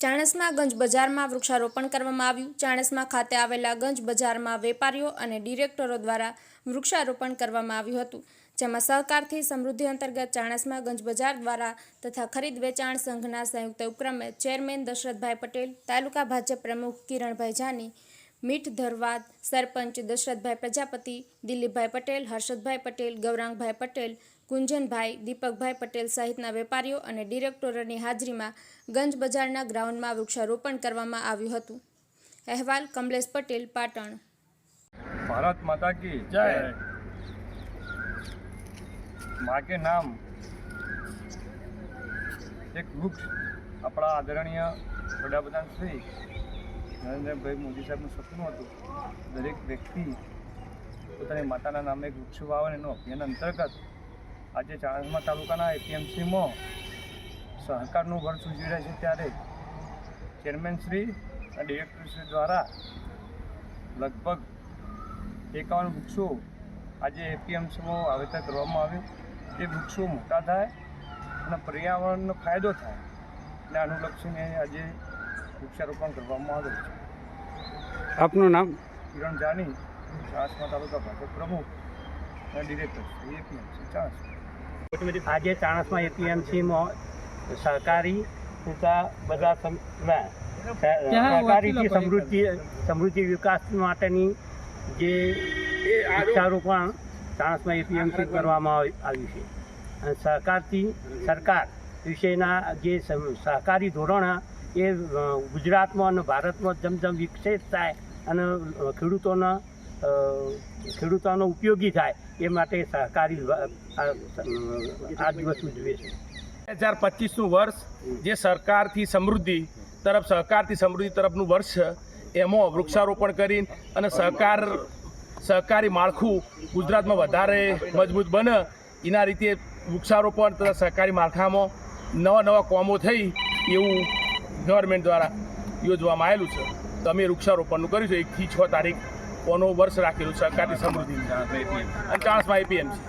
ચાણસ્મા ગંજ બજારમાં વૃક્ષારોપણ કરવામાં આવ્યું. ચાણસમાં ખાતે આવેલા ગંજ બજારમાં વેપારીઓ અને ડિરેક્ટરો દ્વારા વૃક્ષારોપણ કરવામાં આવ્યું હતું, જેમાં સહકારથી સમૃદ્ધિ અંતર્ગત ચાણસમાં ગંજ બજાર દ્વારા તથા ખરીદ વેચાણ સંઘના સંયુક્ત ઉપક્રમે ચેરમેન દશરથભાઈ પટેલ, તાલુકા ભાજપ પ્રમુખ કિરણભાઈ જાની મીઠ ધરવાદ સરપંચ દશરથભાઈ પ્રજાપતિ દિલીપભાઈ પટેલ હર્ષદભાઈ પટેલ ગૌરાંગભાઈ પટેલ કુંજનભાઈ દીપકભાઈ પટેલ સહિતના વેપારીઓ અને ડિરેક્ટરોની હાજરીમાં ગંજ બજારના ગ્રાઉન્ડમાં વૃક્ષારોપણ કરવામાં આવ્યું હતું. અહેવાલ કમલેશ પટેલ પાટણ. ભારત માતા કી જય. મા કે નામ એક વૃક્ષ આપણા આદરણીય વડાપ્રધાન શ્રી નરેન્દ્રભાઈ મોદી સાહેબનું સપનું હતું દરેક વ્યક્તિ પોતાની માતાના નામે એક વૃક્ષ વાવે એનું અભિયાન અંતર્ગત આજે ચાણસમા તાલુકાના એપીએમસીમાં સહકારનું ઘર સૂચવી રહ્યા છે ત્યારે ચેરમેનશ્રી અને ડિરેક્ટરશ્રી દ્વારા લગભગ એકાવન વૃક્ષો આજે એપીએમસીમાં વાવેતર કરવામાં આવ્યું. એ વૃક્ષો મોટા થાય અને પર્યાવરણનો ફાયદો થાય. અને અનુલક્ષીને આજે વૃક્ષારોપણ કરવામાં આવેલ છે. આપનું નામ? કિરણ જાની ચાસમાં તાલુકા ભાજપ પ્રમુખ અને ડિરેક્ટર એપીએમસી ચાણસ્મા આજે ચાણસમાં એપીએમસીમાં સહકારી તથા બધા સહકારીથી સમૃદ્ધિ સમૃદ્ધિ વિકાસ માટેની જે વૃક્ષારોપણ ચાણસમાં એપીએમસી કરવામાં આવી- આવ્યું છે. અને સહકારથી સરકાર વિશેના જે સહકારી ધોરણ એ ગુજરાતમાં અને ભારતમાં જેમ જેમ વિકસિત થાય અને ખેડૂતોના ખેડૂતોનો ઉપયોગી થાય, એ માટે સહકારી આ દિવસ ઉજવે છે બે હજાર પચીસનું વર્ષ જે સરકારથી સમૃદ્ધિ તરફ, સહકારથી સમૃદ્ધિ તરફનું વર્ષ છે, એમાં વૃક્ષારોપણ કરી અને સહકાર, સહકારી માળખું ગુજરાતમાં વધારે મજબૂત બને. એના રીતે વૃક્ષારોપણ તથા સહકારી માળખામાં નવા નવા કોમો થઈ એવું ગવર્મેન્ટ દ્વારા યોજવામાં આવેલું છે. તો અમે વૃક્ષારોપણનું કર્યું છે. એકથી છ તારીખ કોનો વર્ષ રાખેલું સહકારી સમૃદ્ધિ અને ચાણસમાં એપીએમસી